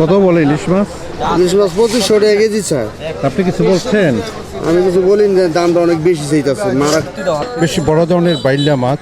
কত বলে ইলিশ মাছ? ইলিশ মাছ পঁচিশশো টাকা কেজি স্যার আপনি কিছু বলছেন? আমি কিছু বলিনি যে দামটা অনেক বেশি চাইতেছে। মারা বেশি বড় ধরনের বাইল্লা মাছ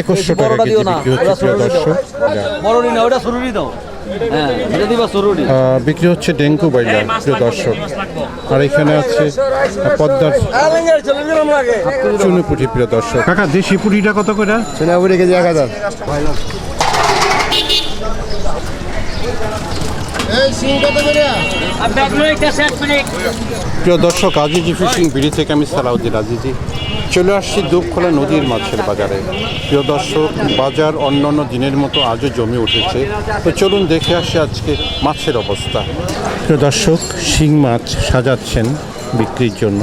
একুশশো টাকা কেজি বিক্রি হচ্ছে প্রিয় দর্শক। বড় না ওটা সরুরি দাও। হ্যাঁ বিক্রি হচ্ছে ডেঙ্গু বাইলা প্রিয় দর্শক। আর এখানে আছে পদ্মার চুনুপুটি প্রিয় দর্শক। কাকা দেশি পুরিটা কত করে? সোনাপুরি কেজি এক হাজার। প্রিয় দর্শক আজিজি ফিশিং বিড়ি থেকে আমি সালাউদ্দিন আজিজি। চলে আসছি দুপখোলা নদীর মাছের বাজারে। প্রিয় দর্শক বাজার অন্যান্য দিনের মতো আজও জমে উঠেছে। তো চলুন দেখে আসি আজকে মাছের অবস্থা। প্রিয় দর্শক শিং মাছ সাজাচ্ছেন বিক্রির জন্য।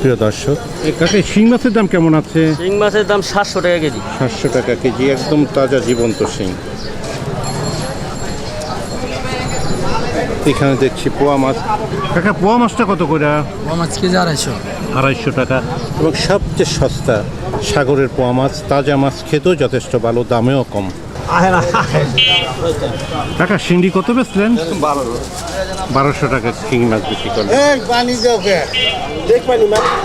প্রিয় দর্শক কাকে শিং মাছের দাম কেমন আছে? শিং মাছের দাম সাতশো টাকা কেজি। সাতশো টাকা কেজি একদম তাজা জীবন্ত শিং। এখানে দেখছি পোয়া মাছ। কাকা পোয়া মাছটা কত করে? পোয়া মাছ কেজি আড়াইশো। আড়াইশো টাকা। এবং সবচেয়ে সস্তা সাগরের পোয়া মাছ তাজা মাছ খেতেও যথেষ্ট ভালো দামেও কম। টাকা শিঙ্গি কত বেচলেন? বারোশো। টাকা শিঙ্গি মাছ বিক্রি করলেন। পানি যাও কে? দেখ পানি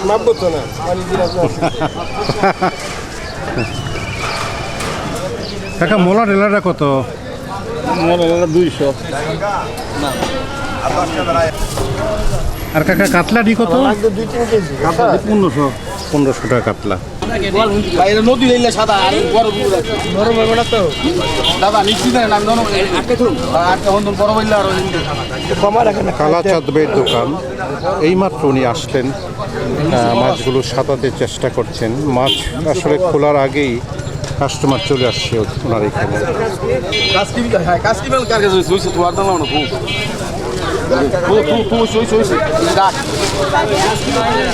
মাপবো তো না। পানি কাকা মোলা ডেলাটা কত? দুইশো। আর কাকা কাতলাটি কত? পনেরোশো। পনেরোশো টাকা কাতলা। বাইরে নদী এলে সাদা আর বড় নরম হবে না তো। দাদা নিশ্চিত আমি নরম আটকে থুন আটকে হন বড় বললে আর কমা রাখে কালা চাঁদবের দোকান। এইমাত্র উনি আসলেন। মাছগুলো সাঁতাতে চেষ্টা করছেন। মাছ আসলে খোলার আগেই কাস্টমার চলে আসছে ওনার এখানে।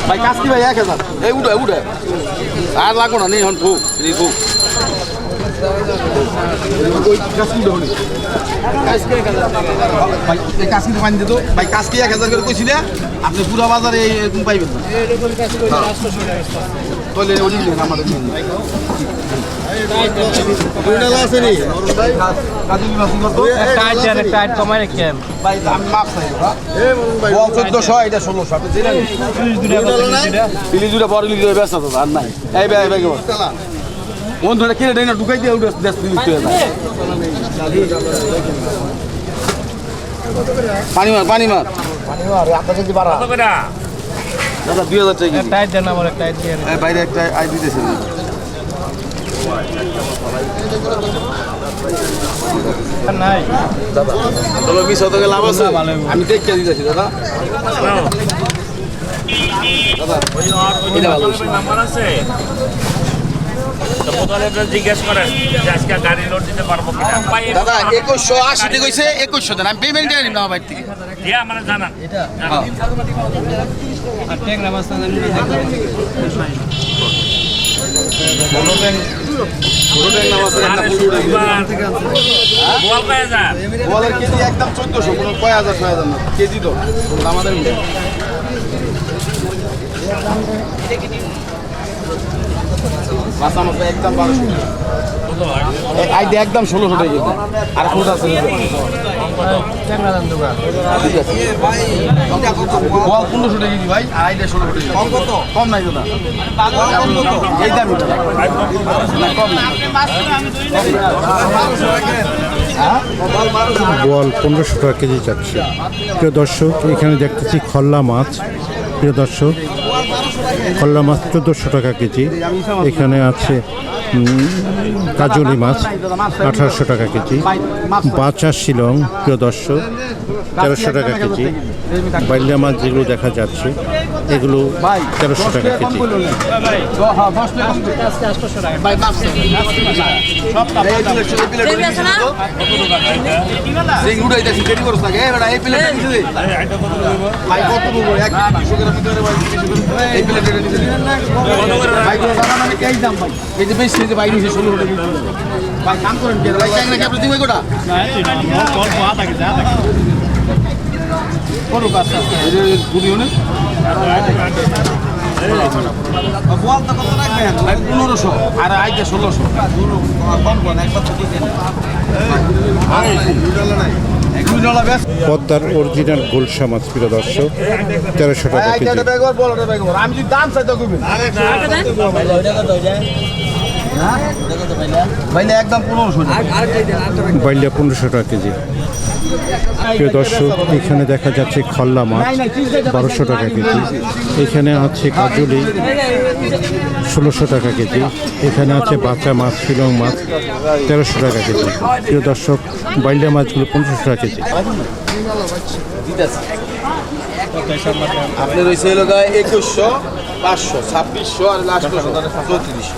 ভাই কাস্তি ভাই? এক হাজার। এই, উঠে উঠে। আর লাগো না নেই হন ফুক এই ভাই এক হাজার করে কইছি আপনি পুরো বাজারে এরকম পাইবেন না। তাহলে ওই আমাদের মাপ চোদ্দশো এটা ষোলোশো। আপনি দুটা বড় দুটা ব্যস্ত তো আর নাই। এই ভাই। ভাই বন্ধুরা কিনে দেয় না ঢুকাই দিয়ে উঠে ব্যস্ত দিলি তুই পানি মার পানি মার। দাদা দুই হাজার টাকা টাইট দেন আমার টাইট দিয়ে এই বাইরে একটা আই দিতেছে নাই। তবে বিশ শতকে লাভ আছে? আমি দেখতে দিতেছি দাদা। দাদা। নাম্বার আছে? তো প্রথমে আপনার জিজ্ঞেস করেন যে আজকে গাড়ি লোড দিতে পারব কিনা? দাদা একুশশো আশি টাকা হয়েছে একুশশো দেন আমি পেমেন্ট দিয়ে নিলাম আমার থেকে। দিয়ে আমার জানান। আর ট্যাংরা মাছ না জানি বল পাই যা। বলের কেজি একদম চোদ্দশো কোনো কয় হাজার ছয় হাজার না কেজি তো। আমাদের একদম বারোশো ষোলোশো টাকা কেজি। আর ফুট আছে ঠিক বল পনেরোশো টাকা কেজি ভাই আর আই ষোলোশো টাকা কম কত কম নাই দাদা এই দামি কম নাই পনেরোশো টাকা কেজি যাচ্ছে প্রিয় দর্শক এখানে দেখতেছি খল্লা মাছ। প্রিয় দর্শক খল্লা মাছ চোদ্দোশো টাকা কেজি। এখানে আছে কাজলি মাছ, আঠারোশো টাকা কেজি। বাচা শিলং, প্রিয় দর্শক। তেরোশো টাকা কেজি বাইল্লা মাছ যেগুলো দেখা যাচ্ছে এগুলো তেরোশো টাকা কেজি এই উড়াইতেছি দেরি করছ না এ বেটা এই প্লেট দিছে দে ভাই কত দেবো এক 200 গ্রাম ভিতরে ভাই 200 গ্রাম এই প্লেট এটা দিছে ভাই কোনো দাদা মানে কেই দাম ভাই এই যে বেশি যে ভাই নিছে 16 টাকা কেজি। ভাই কাম করেন ভাই আপনি দিবেন কোটা 1500 আর আইতে 1600 কম কোন একবার তো দিছেন আর দুই ডলার নাই এক দুই দুনিয়ালা ব্যাস পদ্মার অরিজিনাল গোলসা মাছ প্রিয় দর্শক তেরোশো টাকা আমি যদি দাম চাই তো কইবেন একদম পনেরোশো বাইলিয়া পনেরোশো টাকা কেজি প্রিয় দর্শক, এখানে দেখা যাচ্ছে খল্লা মাছ, বারোশো টাকা কেজি। এখানে আছে কাজলি, ষোলোশো টাকা কেজি। এখানে আছে বাচ্চা মাছ, শিলং মাছ, তেরোশো টাকা কেজি। প্রিয় দর্শক বাইলিয়া মাছগুলো পনেরোশো টাকা কেজি। আপনার গায়ে একুশশো, পাঁচশো, ছাব্বিশশো আর লাস্ট চৌত্রিশশো।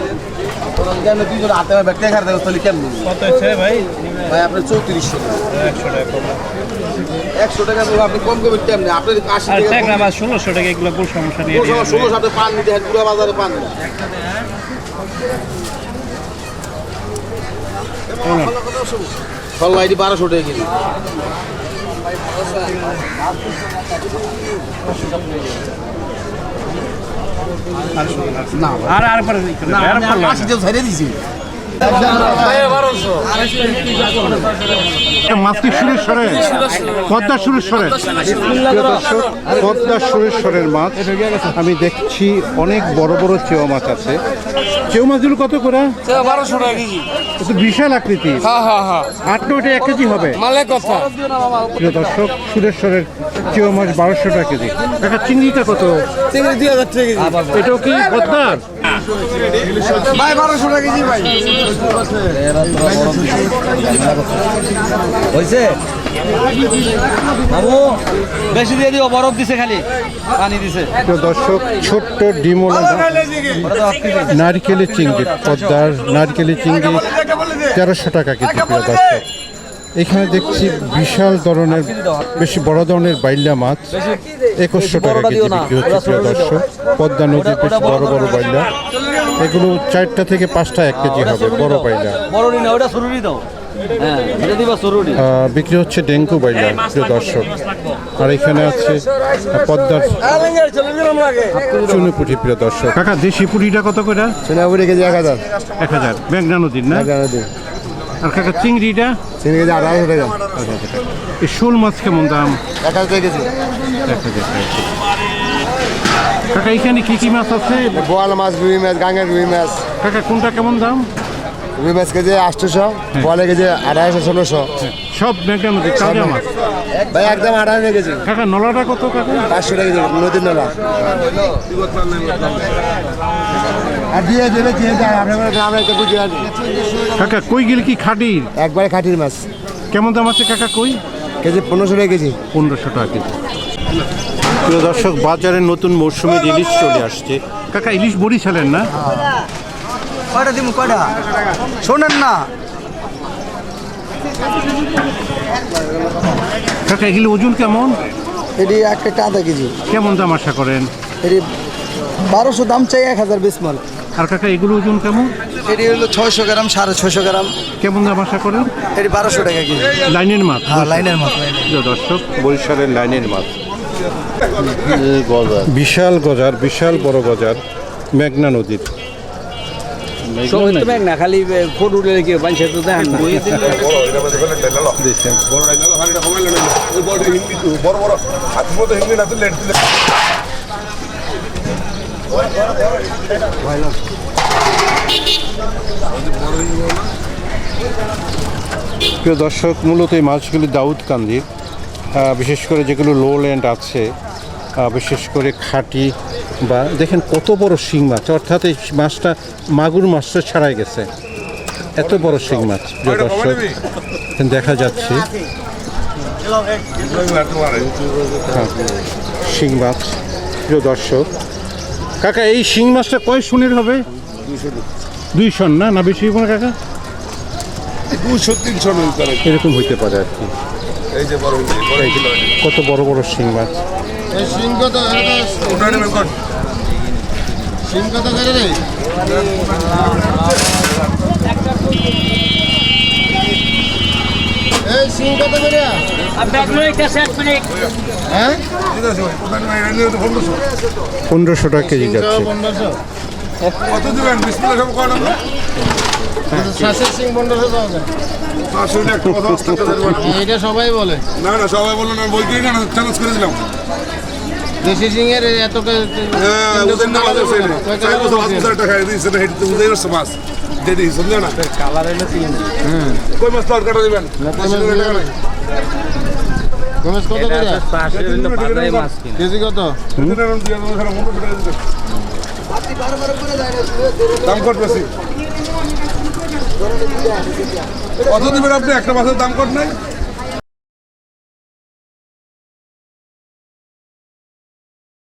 কেমন যদি হাতে ব্যাগটা খার দেবো তাহলে কেমন? কত ভাই? ভাই আপনার চৌত্রিশশো। একশো টাকা একশো টাকা দেবো আপনি কম করবেন কেমনি? আপনার আশি টাকা মাছ ষোলোশো টাকা এগুলো কোন সমস্যা পান নিতে হয় পুরো বাজারে পান এটি বারোশো টাকা কেজি আর আর পরে আর আশি টাকা ছেড়ে দিছি। মাছ সুরেশ্বরের পদ্মা সুরেশ্বরের পদ্মা সুরেশ্বরের মাছ। আমি দেখছি অনেক বড় বড় চেওয়া মাছ আছে। চেউ মাছগুলো কত করে? বারোশো টাকা কেজি বিশাল আকৃতি হ্যাঁ হ্যাঁ হ্যাঁ। আট নয়টা এক কেজি হবে। দর্শক সুরেশ্বরের চেও মাছ বারোশো টাকা কেজি। দেখা চিংড়িটা কত? চিংড়ি দুই হাজার টাকা কেজি। এটাও কি পদ্মার ভাই বারোশো টাকা কেজি ভাই। হয়েছে বাবু বেশি দিয়ে দিও বরফ দিছে খালি পানি দিছে। প্রিয় দর্শক ছোট্ট ডিমোলা নারকেলের চিংড়ি পদ্মার নারকেলের চিংড়ি তেরোশো টাকা কেজি প্রিয় দর্শক। এখানে দেখছি বিশাল ধরনের বেশি বড় ধরনের বাইল্লা মাছ। একুশশো টাকা কেজি বিক্রি হচ্ছে প্রিয় দর্শক। পদ্মা নদীর বেশি বড় বড় বাইল্লা। এগুলো চারটা থেকে পাঁচটা এক কেজি হবে বড় বাইল্লা। বড় না ওটা সরুরি দাও। হ্যাঁ বিক্রি হচ্ছে ডেঙ্গু বাইলা প্রিয় দর্শক। আর এখানে আছে পদ্মার চুনুপুটি প্রিয় দর্শক। কাকা দেশি পুরিটা কত করে? কেজি এক হাজার। এক হাজার। মেঘনা নদীর না? আর কাকা চিংড়িটা? চিনি কেজি আড়াইশো টাকা। এই শোল মাছ কেমন দাম? এক হাজার টাকা কেজি। এক হাজার কাকা এখানে কি কি মাছ আছে? বোয়াল মাছ রুই মাছ গাঙ্গের রুই মাছ। কাকা কোনটা কেমন দাম? রুই মাছ কেজি আটশোশো বোয়ালে কেজি আড়াইশো ষোলোশো। সব মেঘনা নদীর তাজা মাছ। ভাই একদম আড়াইশো কেজি। কাকা নলাটা কত কাকা? পাঁচশো টাকা কেজি নদীর নলা। দিয়ে দেবে দিয়ে দেয় আপনার গ্রামে একটা বুঝে আসবে কাকা কই গেলে কি খাটির একবারে খাটির মাছ। কেমন দাম আছে কাকা কই? কেজি পনেরোশো টাকা কেজি। পনেরোশো টাকা কেজি। প্রিয় দর্শক বাজারে নতুন মৌসুমের ইলিশ চলে আসছে। কাকা ইলিশ বরিশালের না? কয়টা দিমু কয়টা? শোনেন না। কাকা এগুলো ওজন কেমন? এটি একটা আধা কেজি। কেমন দাম আশা করেন? এটি বারোশো দাম চাই এক হাজার বিশ মাল। আর কাকা এগুলো ওজন কেমন? এটি হলো ছয়শো গ্রাম সাড়ে ছয়শো গ্রাম। কেমন দাম আশা করেন? এটি বারোশো টাকা কেজি। লাইনের মাছ হ্যাঁ লাইনের মাছ দর্শক বরিশালের লাইনের মাছ বিশাল গজার বিশাল বড় গজার মেঘনা নদীর। খালি ফোট উঠলে কি বাঞ্ছে তো দেখেন না। দেখছেন প্রিয় দর্শক মূলত এই মাছগুলি দাউদকান্দির বিশেষ করে যেগুলো লো ল্যান্ড আছে বিশেষ করে খাঁটি বা দেখেন কত বড় শিং মাছ। অর্থাৎ এই মাছটা মাগুর মাছটা ছাড়াই গেছে। এত বড় শিং মাছ প্রিয় দর্শক। দেখা যাচ্ছে। হ্যাঁ, শিং মাছ। প্রিয় দর্শক কাকা এই শিং মাছটা কয় শুনের হবে? দুই শন না? না বেশি হবে না কাকা? দুশো তিনশো এরকম হইতে পারে আর কি। এই যে বড় কত বড় বড় শিং মাছ। কত করে রে? সিং কত করে? হ্যাঁ? পনেরোশো টাকা কেজি যাচ্ছে। কত দিবেন বিসমিল্লাহ সব করেন না শ্বাসের সিং পনেরোশো পাওয়া যায়। এটা সবাই বলে। না না সবাই বলল না বই কিনে না চ্যালেঞ্জ করে দিলাম দেশি সিং এর এত হ্যাঁ ওদের না বাজার চার বছর পাঁচ টাকা দিয়েছে না হেঁটে বুঝাই পারছে মাছ। দিয়ে দিই না? কালার তিন। কই মাছ তো দিবেন? দিবেন? গমেশ কত করে? কেজি কত? দাম কত বেশি? কত দিবেন আপনি? একটা মাছের দাম কত নাই?